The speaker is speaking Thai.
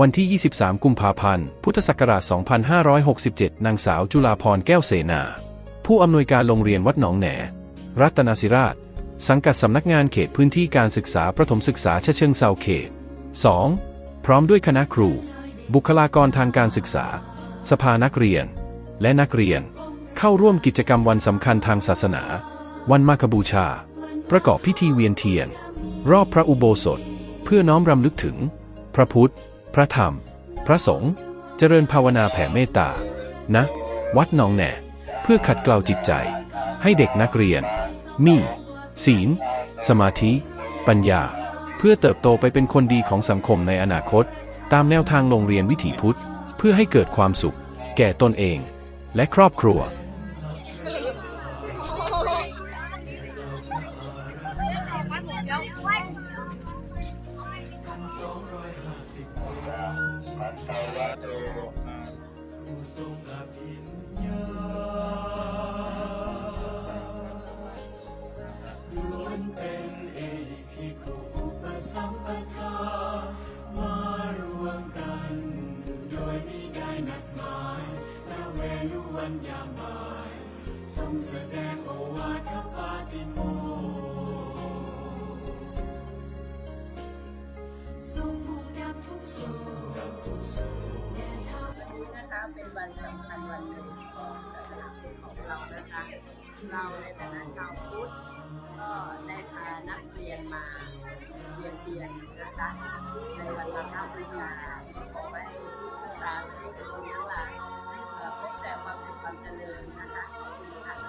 วันที่ 23 กุมภาพันธ์ พุทธศักราช 2567 นางสาวจุฬาพรแก้วเสนา ผู้อำนวยการโรงเรียนวัดหนองแหน รัตนศิราช สังกัดสำนักงานเขตพื้นที่การศึกษาประถมศึกษาชะเชิงเซาเขต 2. พร้อมด้วยคณะครู บุคลากรทางการศึกษา สภานักเรียน และนักเรียน เข้าร่วมกิจกรรมวันสำคัญทางศาสนา วันมาคบูชา ประกอบพิธีเวียนเทียน รอบพระอุโบสถ เพื่อน้อมรำลึกถึง พระพุทธ พระธรรม พระสงฆ์เจริญภาวนาแผ่เมตตานะ วัดหนองแหน่ เพื่อขัดเกลาจิตใจ ให้เด็กนักเรียน มี ศีล สมาธิ ปัญญา เพื่อเติบโตไปเป็นคนดีของสังคมในอนาคต ตามแนวทางโรงเรียนวิถีพุทธ เพื่อให้เกิดความสุข แก่ตนเอง และครอบครัว นี้นะคะเป็นวันสำคัญวันหนึ่งของศาสนาของเรานะคะ เราในฐานะชาวพุทธก็ได้พานักเรียนมาเรียนเรียนนะคะในวันมาฆบูชาขอให้ ภาษาที่เป็นชน